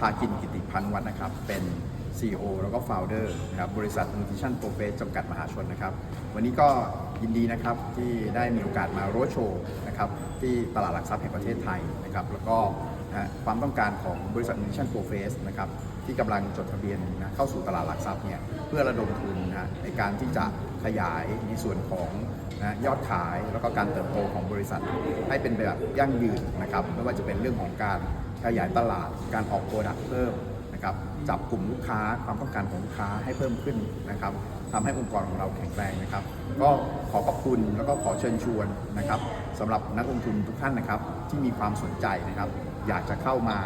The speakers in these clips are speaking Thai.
ภาคินกิติพันธ์วัฒน์นะครับ เป็น CEO แล้วก็ Founder นะครับบริษัท Nutrition p r o f e s จำกัดมหาชนนะครับ วันนี้ก็ยินดีนะครับที่ได้มีโอกาสมาโรดโชว์นะครับที่ตลาดหลักทรัพย์แห่งประเทศไทยนะครับแล้วก็ความต้องการของบริษัท Nutrition p r o f e s นะครับที่กำลังจดทะเบียนนะเข้าสู่ตลาดหลักทรัพย์เนี่ยเพื่อระดมทุนนะในการที่จะขยายในส่วนของนะยอดขายแล้วก็การเติบโตของบริษัทให้เป็นแบบยั่งยืนนะครับไม่ว่าจะเป็นเรื่องของการ ขยายตลาดการออกโปรดักต์เพิ่มนะครับจับกลุ่มลูกค้าความต้องการของลูกค้าให้เพิ่มขึ้นนะครับทำให้องค์กรของเราแข็งแรงนะครับ ก็ขอขอบคุณแล้วก็ขอเชิญชวนนะครับสำหรับนักลงทุนทุกท่านนะครับ ที่มีความสนใจนะครับ อยากจะเข้ามา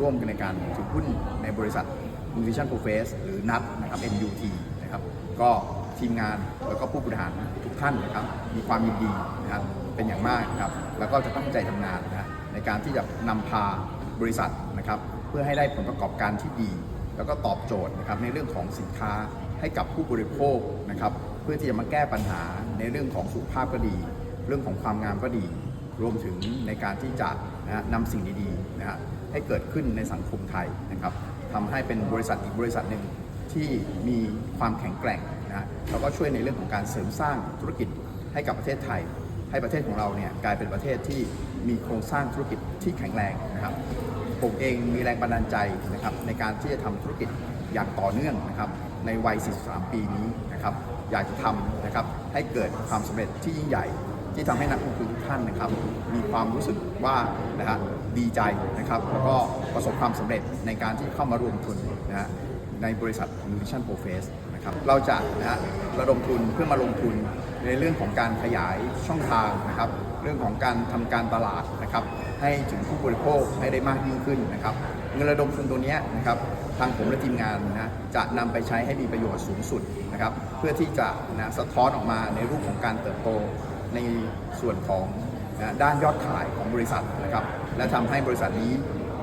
ร่วมกันในการถือหุ้นในบริษัท Nutrition p r o f e s หรือนัทนะครับ NUT นะครับก็ทีมงานแล้วก็ผู้บริหารทุกท่านนะครับ มีความยินดีนะครับเป็นอย่างมากนะครับ แล้วก็จะตั้งใจทำงานนะในการที่จะนำพา บริษัทนะครับ เพื่อให้ได้ผลประกอบการที่ดี แล้วก็ตอบโจทย์นะครับในเรื่องของสินค้าให้กับผู้บริโภคนะครับ เพื่อที่จะมาแก้ปัญหาในเรื่องของสุขภาพก็ดี เรื่องของความงามก็ดี รวมถึงในการที่จะนะนำสิ่งดีๆนะฮะให้เกิดขึ้นในสังคมไทยนะครับทำให้เป็นบริษัทอีกบริษัทหนึ่งที่มีความแข็งแกร่งนะฮะแล้วก็ช่วยในเรื่องของการเสริมสร้างธุรกิจให้กับประเทศไทย ให้ประเทศของเราเนี่ยกลายเป็นประเทศที่ มีโครงสร้างธุรกิจที่แข็งแรงนะครับผมเองมีแรงบันดาลใจนะครับในการที่จะทำธุรกิจอย่างต่อเนื่องนะครับในวัย 43 ปีนี้นะครับอยากจะทำนะครับให้เกิดความสำเร็จที่ยิ่งใหญ่ ที่ทำให้นักลงทุนทุกท่านนะครับ มีความรู้สึกว่านะฮะดีใจนะครับแล้วก็ประสบความสำเร็จในการที่เข้ามารวมทุนนะฮะในบริษัท Nutrition p r o f e s ครับเราจะนะฮะระดมทุนเพื่อมาลงทุนในเรื่องของการขยายช่องทางนะครับ เรื่องของการทำการตลาดนะครับ ให้ถึงผู้บริโภคให้ได้มากยิ่งขึ้นนะครับ เงินระดมทุนตัวเนี้ยนะครับ ทางผมและทีมงานนะจะนำไปใช้ให้มีประโยชน์สูงสุดนะครับ เพื่อที่จะนะสะท้อนออกมาในรูปของการเติบโตในส่วนของนะด้านยอดขายของบริษัทนะครับ และทำให้บริษัทนี้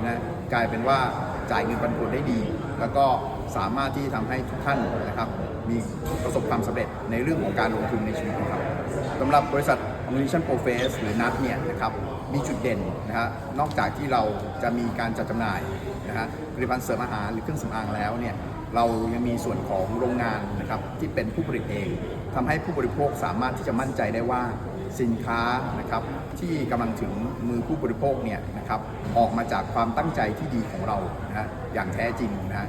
นะกลายเป็นว่าจ่ายเงินปันผลได้ดี แล้วก็ สามารถที่ทำให้ทุกท่านนะครับ มีประสบความสำเร็จในเรื่องของการลงทุนในชีวิตนะครับสำหรับบริษัท Nutrition p r o f e s หรือนัทเนี่ยนะครับมีจุดเด่นนะฮะนอกจากที่เราจะมีการจัดจำหน่ายนะฮะผลิตภัณฑ์เสริมอาหารหรือเครื่องสำอางแล้วเนี่ยเรายังมีส่วนของโรงงานนะครับที่เป็นผู้ผลิตเองทำให้ผู้บริโภคสามารถที่จะมั่นใจได้ว่า สินค้านะครับที่กำลังถึงมือผู้บริโภคเนี่ยนะครับออกมาจากความตั้งใจที่ดีของเรานะอย่างแท้จริงนะฮะ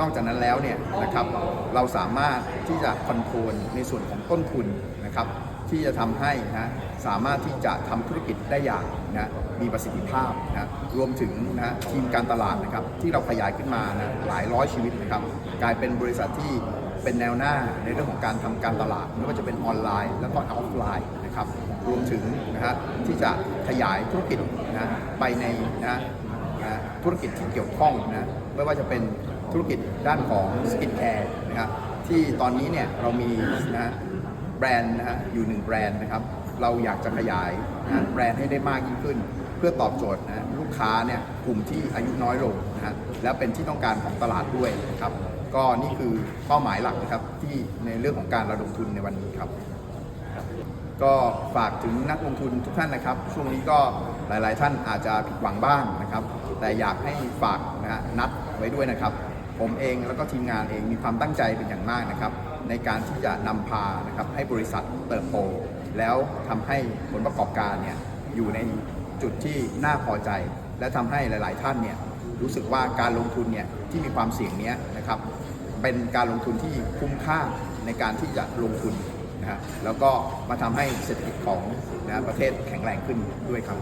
นอกจากนั้นแล้วเนี่ยนะครับเราสามารถที่จะคอนโทรลในส่วนของต้นทุนนะครับที่จะทำให้นะสามารถที่จะทำธุรกิจได้อย่างนะมีประสิทธิภาพนะรวมถึงนะทีมการตลาดนะครับที่เราขยายขึ้นมานะหลายร้อยชีวิตนะครับกลายเป็นบริษัทที่เป็นแนวหน้าในเรื่องของการทำการตลาดไม่ว่าจะเป็นออนไลน์ แล้วก็ออฟไลน์ นะครับรวมถึงนะฮะที่จะขยายธุรกิจนะไปในนะนะธุรกิจที่เกี่ยวข้องนะไม่ว่าจะเป็นธุรกิจด้านของสกินแคร์นะครับที่ตอนนี้เนี่ยเรามีนะแบรนด์นะฮะอยู่หนึ่งแบรนด์นะครับเราอยากจะขยายนะแบรนด์ให้ได้มากยิ่งขึ้น เพื่อตอบโจทย์นะลูกค้าเนี่ยกลุ่มที่อายุน้อยลงนะฮะและเป็นที่ต้องการของตลาดด้วยนะครับก็นี่คือเป้าหมายหลักนะครับที่ในเรื่องของการระดมทุนในวันนี้ครับ ก็ฝากถึงนักลงทุนทุกท่านนะครับ ช่วงนี้ก็หลาย ๆ ท่านอาจจะผิดหวังบ้างนะครับ แต่อยากให้ฝากนะฮะนัดไว้ด้วยนะครับ ผมเองแล้วก็ทีมงานเองมีความตั้งใจเป็นอย่างมากนะครับ ในการที่จะนำพานะครับให้บริษัทเติบโต แล้วทำให้ผลประกอบการเนี่ยอยู่ในจุดที่น่าพอใจ และทำให้หลาย ๆ ท่านเนี่ยรู้สึกว่าการลงทุนเนี่ยที่มีความเสี่ยงเนี้ยนะครับเป็นการลงทุนที่คุ้มค่าในการที่จะลงทุน นะฮะแล้วก็มาทำให้เศรษฐกิจของนะประเทศแข็งแรงขึ้นด้วยครับ